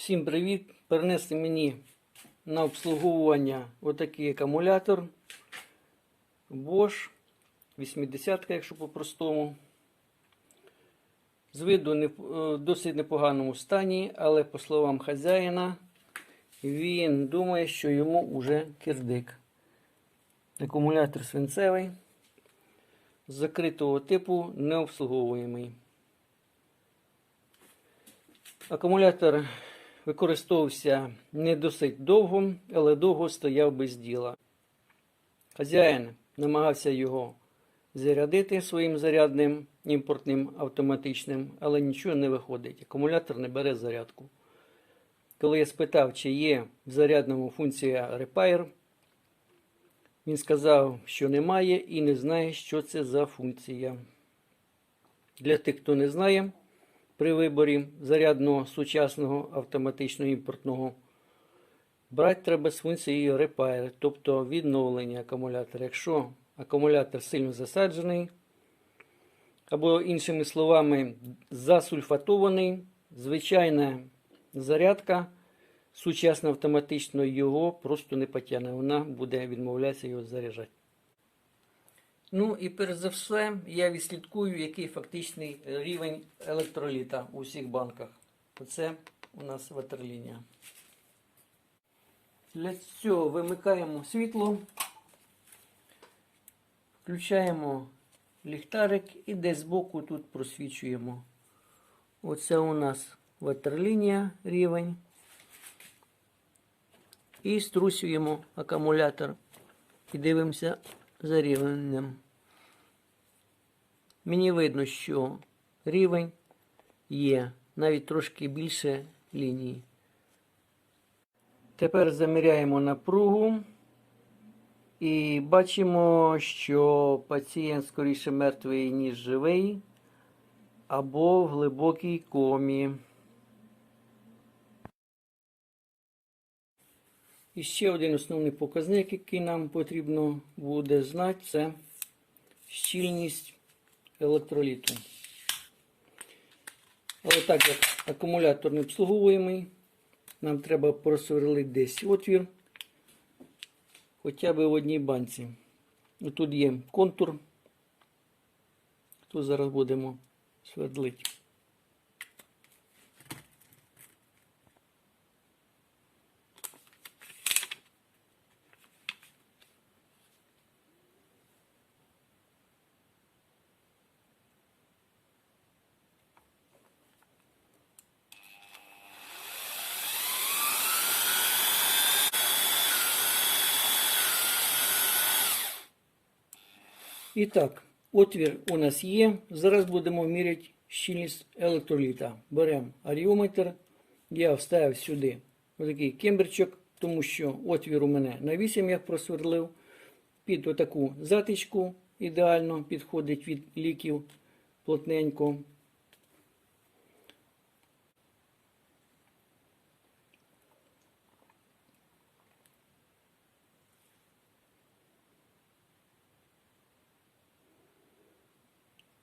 Всім привіт! Перенесли мені на обслуговування отакий акумулятор Bosch 80 якщо по-простому. З виду не, в досить непоганому стані, але по словам хазяїна, він думає, що йому вже кирдик. Акумулятор свинцевий, з закритого типу необслуговуємий. Акумулятор використовувався не досить довго, але довго стояв без діла. Хазяїн намагався його зарядити своїм зарядним імпортним автоматичним, але нічого не виходить. Акумулятор не бере зарядку. Коли я спитав, чи є в зарядному функція Repair, він сказав, що немає і не знає, що це за функція. Для тих, хто не знає, при виборі зарядного сучасного автоматичного імпортного брати треба з функцією Repair, тобто відновлення акумулятора. Якщо акумулятор сильно засаджений, або, іншими словами, засульфатований, звичайна зарядка сучасна автоматично його просто не потягне. Вона буде відмовлятися його заряджати. Ну і перш за все я відслідкую, який фактичний рівень електроліта у всіх банках. Оце у нас ватерлінія. Для цього вимикаємо світло, включаємо ліхтарик і десь збоку тут просвічуємо. Оце у нас ватерлінія рівень. І струсюємо акумулятор і дивимося за рівнем. Мені видно, що рівень є навіть трошки більше лінії. Тепер заміряємо напругу і бачимо, що пацієнт скоріше мертвий, ніж живий, або в глибокій комі. І ще один основний показник, який нам потрібно буде знати, це щільність електроліту. Але так як акумулятор не обслуговуємий, нам треба просверлити десь отвір, хоча б в одній банці. Тут є контур, тут зараз будемо свердлити. І так, отвір у нас є. Зараз будемо міряти щільність електроліта. Беремо аріометр. Я вставив сюди отакий кембричок, тому що отвір у мене на 8 я просверлив. Під отаку затичку ідеально підходить від ліків плотненько.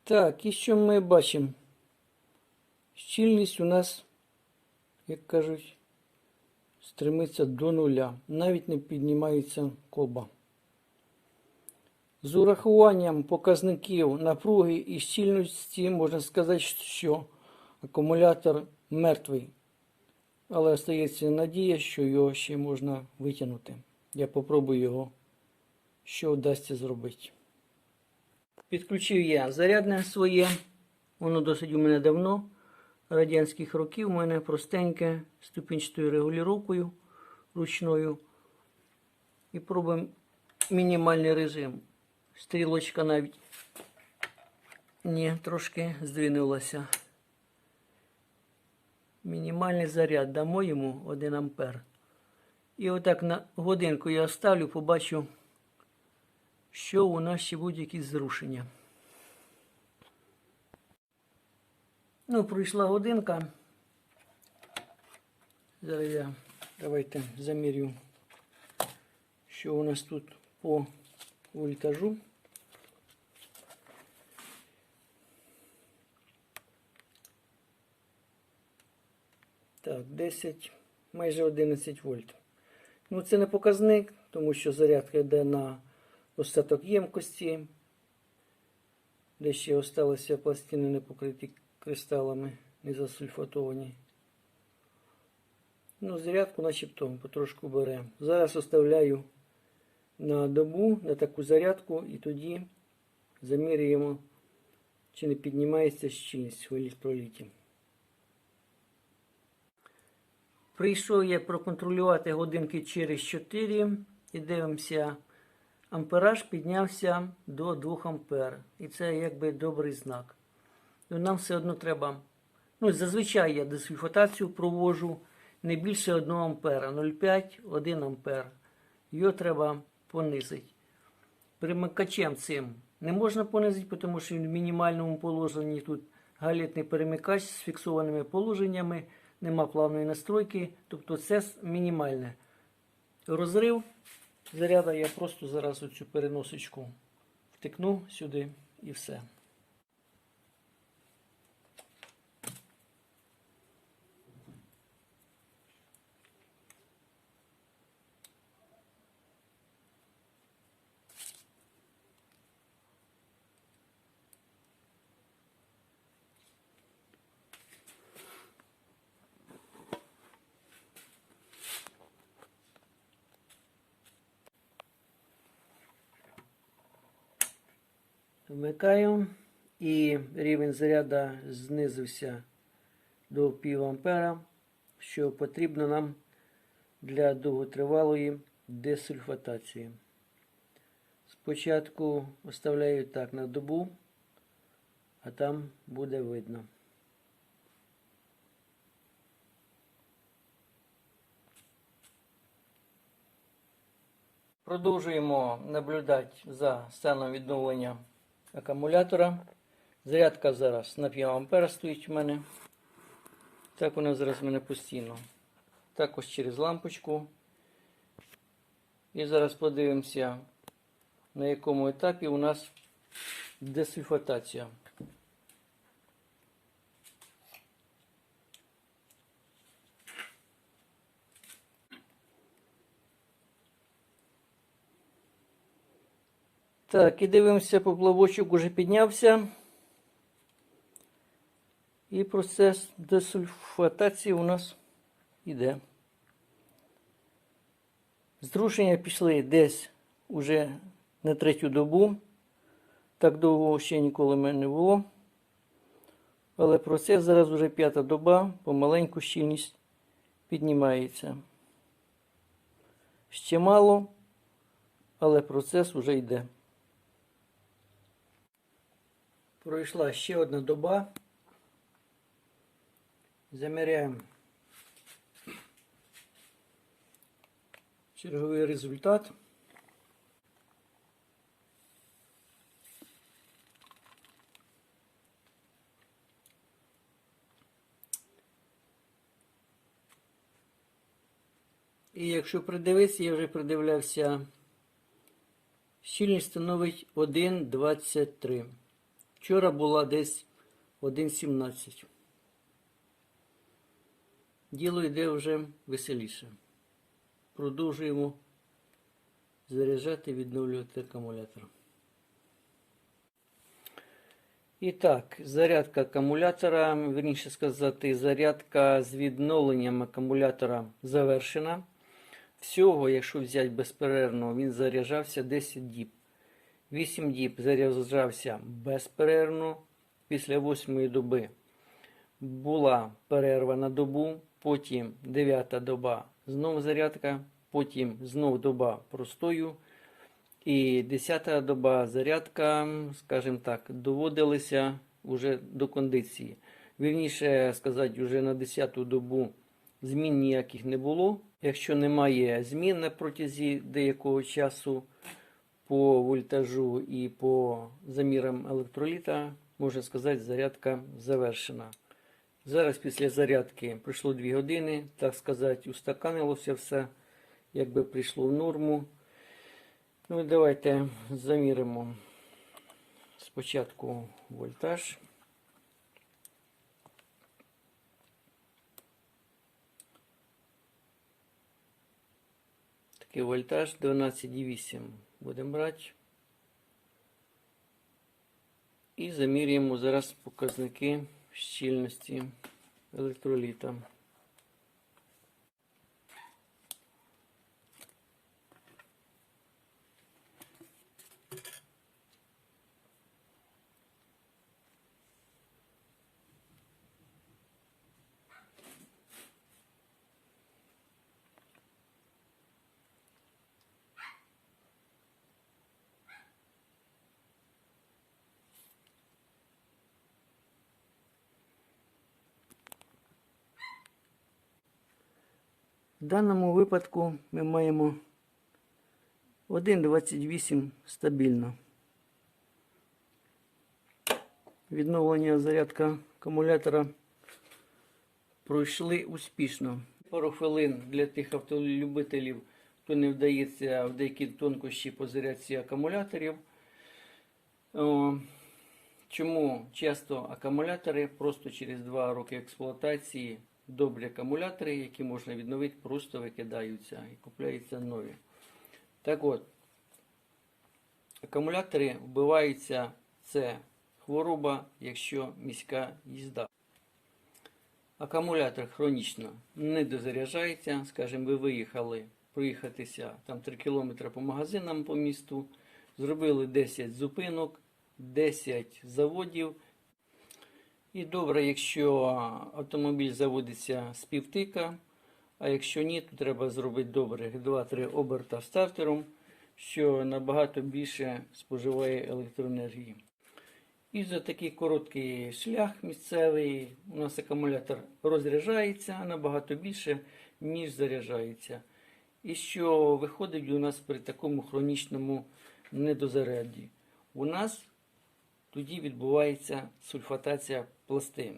Так, і що ми бачимо? Щільність у нас, як кажуть, стремиться до нуля. Навіть не піднімається колба. З урахуванням показників напруги і щільності можна сказати, що акумулятор мертвий. Але остається надія, що його ще можна витягнути. Я попробую його, що вдасться зробити. Підключив я зарядне своє. Воно досить у мене давно. Радянських років у мене простеньке ступінчатою регулюванням ручною. І пробуємо мінімальний режим. Стрілочка навіть ні, трошки здвинулася. Мінімальний заряд дамо йому 1 ампер. І отак на годинку я оставлю, побачу що у нас ще будуть якісь зрушення. Ну, пройшла годинка. Зараз я давайте замірю, що у нас тут по вольтажу. Так, 10, майже 11 вольт. Ну, це не показник, тому що зарядка йде на остаток ємкості, де ще осталися пластини не покриті кристалами, не засульфатовані. Ну, зарядку начебто потрошку бере. Зараз оставляю на добу на таку зарядку і тоді замірюємо, чи не піднімається щільність в електроліті. Прийшов я проконтролювати годинки через 4 і дивимося, ампераж піднявся до 2 ампер. І це якби добрий знак. Ну, нам все одно треба. Ну, зазвичай я десульфатацію проводжу не більше 1 ампера, 0,5-1 ампер. Його треба понизити. Перемикачем цим не можна понизити, тому що він в мінімальному положенні тут галітний перемикач з фіксованими положеннями, нема плавної настройки, тобто це мінімальне. Розрив заряда я просто зараз оцю переносочку втикну сюди і все. Вмикаю і рівень заряду знизився до пів ампера, що потрібно нам для довготривалої десульфатації. Спочатку оставляю так на добу, а там буде видно. Продовжуємо наблюдати за станом відновлення акумулятора. Зарядка зараз на 5 ампера стоїть в мене. Так вона зараз в мене постійно. Також через лампочку. І зараз подивимося, на якому етапі у нас десульфатація. Так, і дивимося, поплавочок уже піднявся. І процес десульфатації у нас іде. Зрушення пішли десь уже на третю добу. Так довго ще ніколи в мене не було. Але процес зараз вже п'ята доба, помаленьку щільність піднімається. Ще мало, але процес вже йде. Пройшла ще одна доба. Заміряємо черговий результат. І якщо придивитися, я вже придивлявся, щільність становить 1,23. Вчора була десь 1,17. Діло йде вже веселіше. Продовжуємо заряджати, відновлювати акумулятор. І так, зарядка акумулятора, верніше сказати, зарядка з відновленням акумулятора завершена. Всього, якщо взяти безперервно, він заряджався 10 діб. 8 діб заряджався безперервно. Після 8 доби була перерва на добу, потім 9 доба знову зарядка, потім знову доба простою. І 10 доба зарядка, скажімо так, доводилися вже до кондиції. Вірніше сказати, вже на 10 добу змін ніяких не було. Якщо немає змін на протязі деякого часу по вольтажу і по замірам електроліта, можна сказати, зарядка завершена. Зараз після зарядки пройшло 2 години, так сказати, устаканилося все, якби прийшло в норму. Ну і давайте заміримо спочатку вольтаж. Такий вольтаж 12,8 Будемо брати. І замірюємо зараз показники щільності електроліта. В даному випадку ми маємо 1,28 стабільно. Відновлення зарядка акумулятора пройшли успішно. Пару хвилин для тих автолюбителів, хто не вдається в деякі тонкощі по зарядці акумуляторів. Чому часто акумулятори просто через 2 роки експлуатації добрі акумулятори, які можна відновити, просто викидаються і купляються нові. Так от, акумулятори вбиваються це хвороба, якщо міська їзда. Акумулятор хронічно не дозаряджається. Скажімо, ви виїхали проїхатися там 3 км по магазинам по місту, зробили 10 зупинок, 10 заводів. І добре, якщо автомобіль заводиться з півтика, а якщо ні, то треба зробити добре 2-3 оберта стартером, що набагато більше споживає електроенергії. І за такий короткий шлях місцевий у нас акумулятор розряджається набагато більше, ніж заряджається. І що виходить у нас при такому хронічному недозаряді? У нас тоді відбувається сульфатація пластин.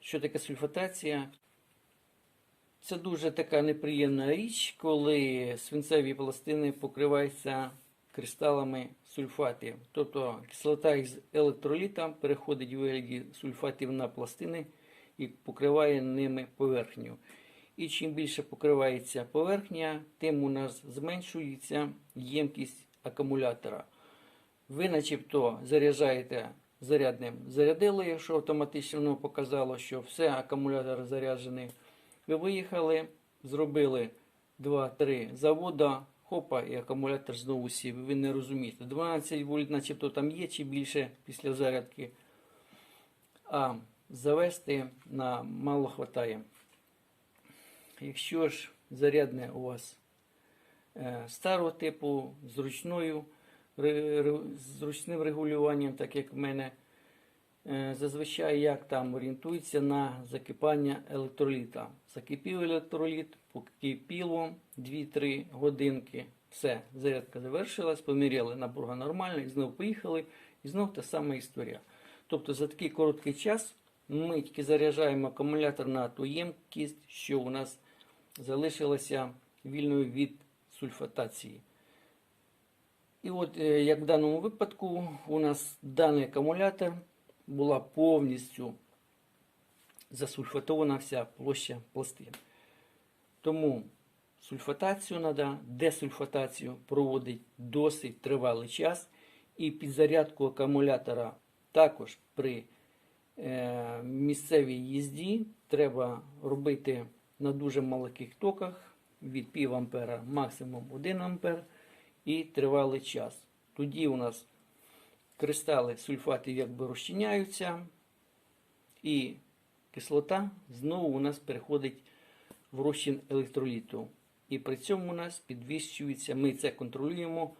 Що таке сульфатація? Це дуже така неприємна річ, коли свинцеві пластини покриваються кристалами сульфатів. Тобто кислота із електролітом переходить у вигляді сульфатів на пластини і покриває ними поверхню. І чим більше покривається поверхня, тим у нас зменшується ємкість акумулятора. Ви начебто заряджаєте зарядним зарядилою, що автоматично воно показало, що все, акумулятор заряджений. Ви виїхали, зробили 2-3 завода, хопа, і акумулятор знову сів. Ви не розумієте. 12 вольт, начебто там є чи більше після зарядки. А завести на мало хватає. Якщо ж зарядне у вас е, старого типу, з ручною ре- ре- з ручним регулюванням, так як в мене. Е, Зазвичай як там орієнтується на закипання електроліта. Закипів електроліт, покипіло 2-3 годинки. Все, зарядка завершилась, поміряли напруга нормальна, і знов поїхали, і знов та сама історія. Тобто за такий короткий час ми тільки заряджаємо акумулятор на ту ємкість, що у нас залишилася вільною від сульфатації. І от, е, як в даному випадку, у нас даний акумулятор була повністю засульфатована вся площа пластин. Тому сульфатацію треба, десульфатацію проводить досить тривалий час. І підзарядку акумулятора також при е, місцевій їзді треба робити на дуже маленьких токах від пів ампера, максимум 1 ампер і тривалий час. Тоді у нас кристали сульфатів якби розчиняються, і кислота знову у нас переходить в розчин електроліту. І при цьому у нас підвищується, ми це контролюємо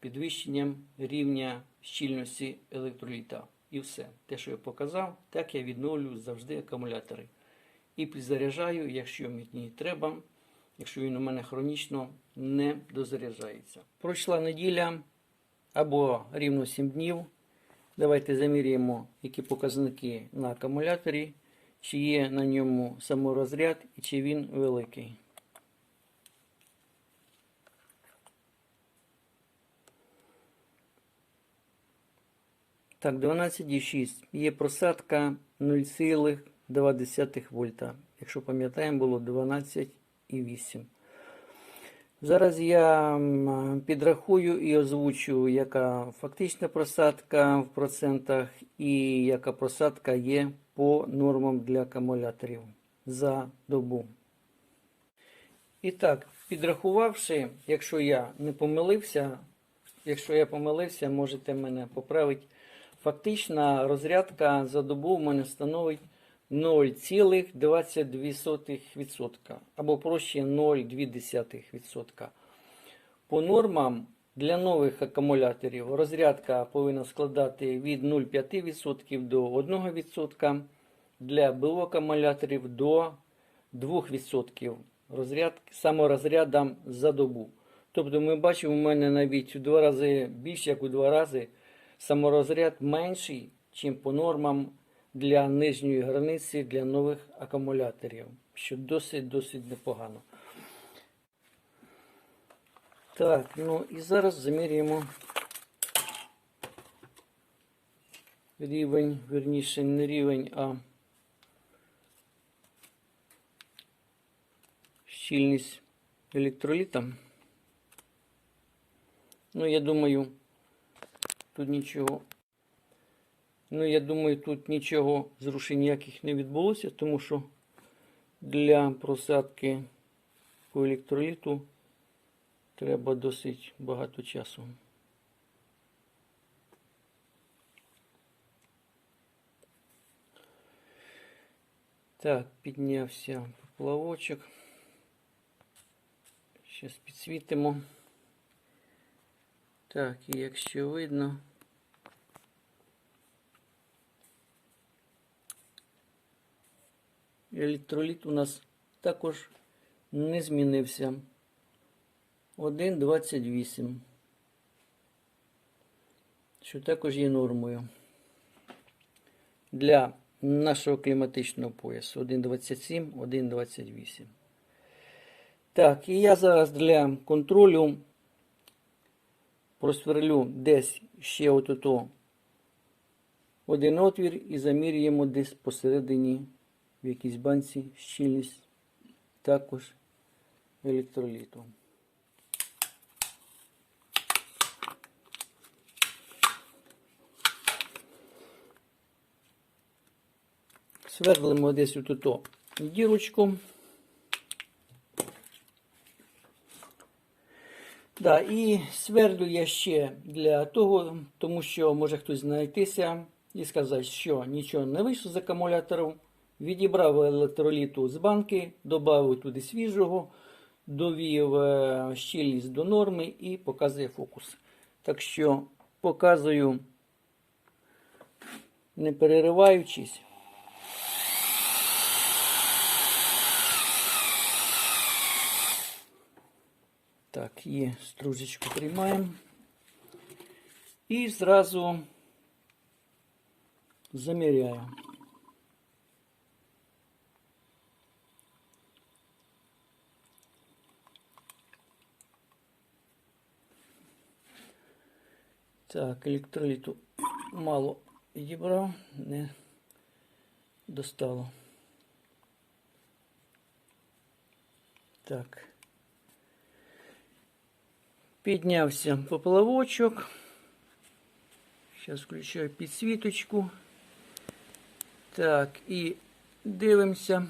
підвищенням рівня щільності електроліта. І все. Те, що я показав, так я відновлюю завжди акумулятори. І підзаряджаю, якщо мені треба, якщо він у мене хронічно не дозаряджається. Пройшла неділя або рівно 7 днів. Давайте заміряємо, які показники на акумуляторі, чи є на ньому саморозряд і чи він великий. Так, 12,6. Є просадка 0,2 вольта. Якщо пам'ятаємо, було 12,8. Зараз я підрахую і озвучу, яка фактична просадка в процентах і яка просадка є по нормам для акумуляторів за добу. І так, підрахувавши, якщо я не помилився, якщо я помилився, можете мене поправити. Фактична розрядка за добу в мене становить 0,22% або проще 0,2%. По нормам для нових акумуляторів розрядка повинна складати від 0,5% до 1%, для БУ акумуляторів до 2% розрядки, саморозрядом за добу. Тобто ми бачимо, у мене навіть у два рази більше, як у два рази, саморозряд менший, ніж по нормам для нижньої границі для нових акумуляторів, що досить-досить непогано. Так, ну і зараз замірюємо рівень, верніше не рівень, а щільність електроліта. Ну, я думаю, тут нічого. Ну, я думаю, тут нічого зрушень ніяких не відбулося, тому що для просадки по електроліту треба досить багато часу. Так, піднявся поплавочок. Зараз підсвітимо. Так, і якщо видно. Електроліт у нас також не змінився. 1,28. Що також є нормою. Для нашого кліматичного поясу 1,27, 1,28. Так, і я зараз для контролю просверлю десь ще отото один отвір і замірюємо десь посередині в якійсь банці щільність також електроліту. Свердлимо десь отут дірочку. Да, і свердлю я ще для того, тому що може хтось знайтися і сказати, що нічого не вийшло з акумулятором. Відібрав електроліту з банки, додав туди свіжого, довів е, щільність до норми і показує фокус. Так що показую, не перериваючись. Так, є стружечку приймаємо. І зразу заміряю. Так, електроліту мало відібрав, не достало. Так. Піднявся поплавочок. Зараз включаю підсвіточку. Так, і дивимося.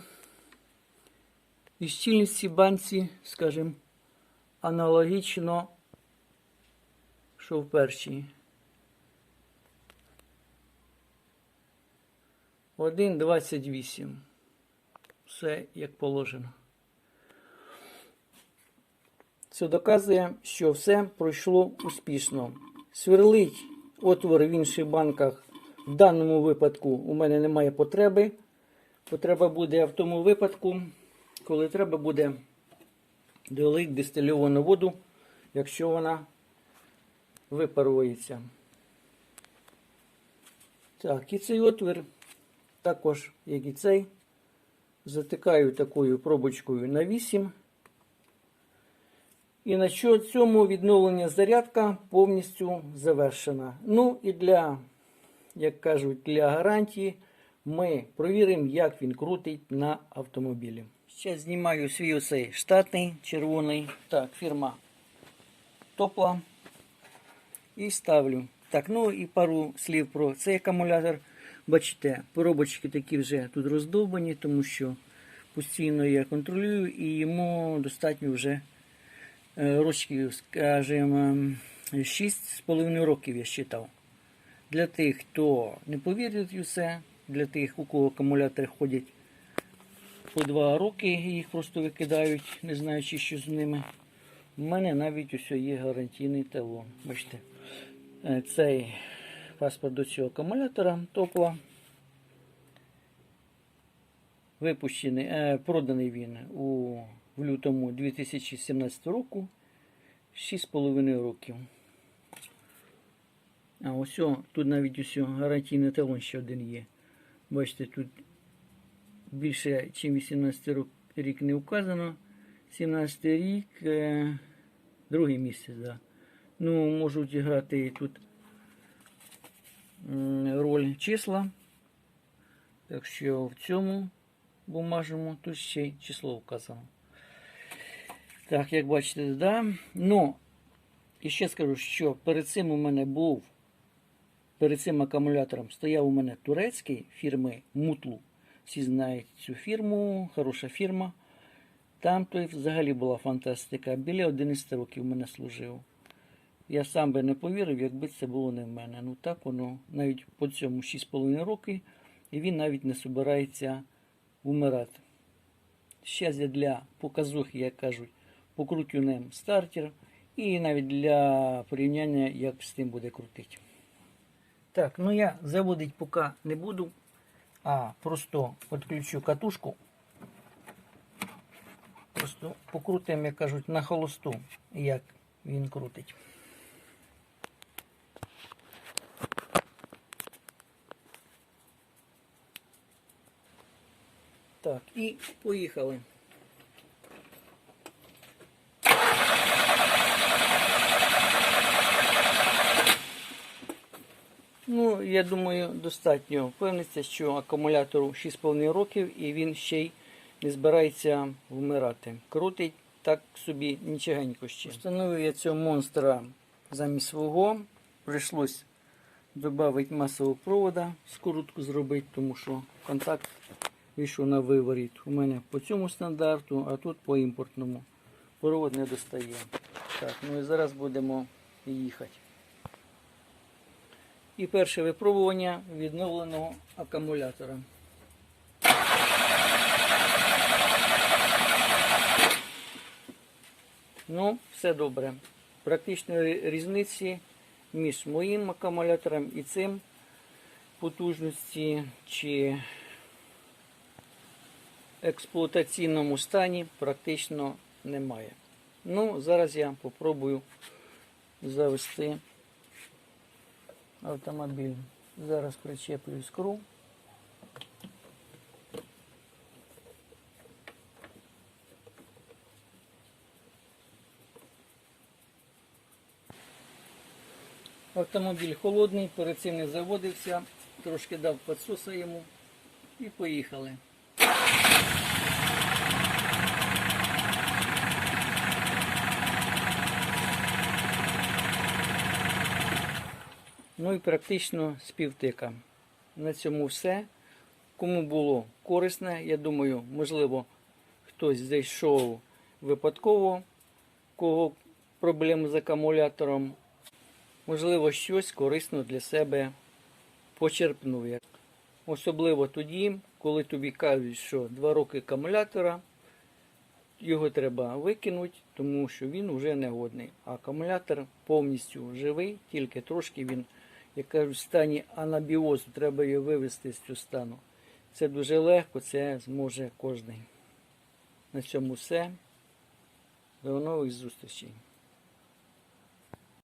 І щільності банці, скажімо, аналогічно, що в першій. 1,28. Все як положено. Це доказує, що все пройшло успішно. Сверлить отвори в інших банках в даному випадку у мене немає потреби. Потреба буде в тому випадку, коли треба буде долити дистильовану воду, якщо вона випарується. Так, і цей отвір також, як і цей, затикаю такою пробочкою на 8. І на що цьому відновлення зарядка повністю завершена. Ну і для, як кажуть, для гарантії ми провіримо, як він крутить на автомобілі. Ще знімаю свій оцей штатний червоний. Так, фірма Топла. І ставлю. Так, ну і пару слів про цей акумулятор. Бачите, поробочки такі вже тут роздовбані, тому що постійно я контролюю і йому достатньо вже е, років, скажімо, 6,5 років я считав. Для тих, хто не повірить в це, для тих, у кого акумулятори ходять по 2 роки, їх просто викидають, не знаючи, що з ними. У мене навіть ось є гарантійний талон. Бачите, цей паспорт до цього акумулятора топла. Випущений, е, проданий він у в лютому 2017 року 6,5 років. А ось тут навіть ось гарантійний талон ще один є. Бачите, тут більше, ніж 18 рок- рік не вказано. 17 рік, е, другий місяць, да. Ну, можуть грати тут роль числа. Так що в цьому бумажному тут ще й число вказано. Так, як бачите, да. Ну, і ще скажу, що перед цим у мене був, перед цим акумулятором стояв у мене турецький фірми Мутлу. Всі знають цю фірму, хороша фірма. Там той взагалі була фантастика. Біля 11 років мене служив. Я сам би не повірив, якби це було не в мене. Ну так воно навіть по цьому 6,5 роки, і він навіть не збирається вмирати. Ще я для показухи, як кажуть, покрутю ним стартер. І навіть для порівняння, як з тим буде крутити. Так, ну я заводити поки не буду, а просто підключу катушку. Просто покрутимо, як кажуть, на холосту, як він крутить. Так, і поїхали. Ну, я думаю, достатньо впевнитися, що акумулятору 6,5 років і він ще й не збирається вмирати. Крутить так собі нічогенько ще. Встановив я цього монстра замість свого. Прийшлось додати масового провода, скрутку зробити, тому що контакт вийшов на виворіт. У мене по цьому стандарту, а тут по імпортному. Провод не достає. Так, ну і зараз будемо їхати. І перше випробування відновленого акумулятора. Ну, все добре. Практичної різниці між моїм акумулятором і цим потужності чи експлуатаційному стані практично немає. Ну, зараз я попробую завести автомобіль. Зараз причеплю скру. Автомобіль холодний, перед цим не заводився, трошки дав підсоса йому і поїхали. Ну і практично співтика. На цьому все. Кому було корисне, я думаю, можливо, хтось зайшов випадково, кого проблеми з акумулятором. Можливо, щось корисно для себе почерпнув. Особливо тоді, коли тобі кажуть, що 2 роки акумулятора, його треба викинути, тому що він вже не годний. А акумулятор повністю живий, тільки трошки він, як кажуть, в стані анабіозу, треба її вивести з цього стану. Це дуже легко, це зможе кожен. На цьому все. До нових зустрічей.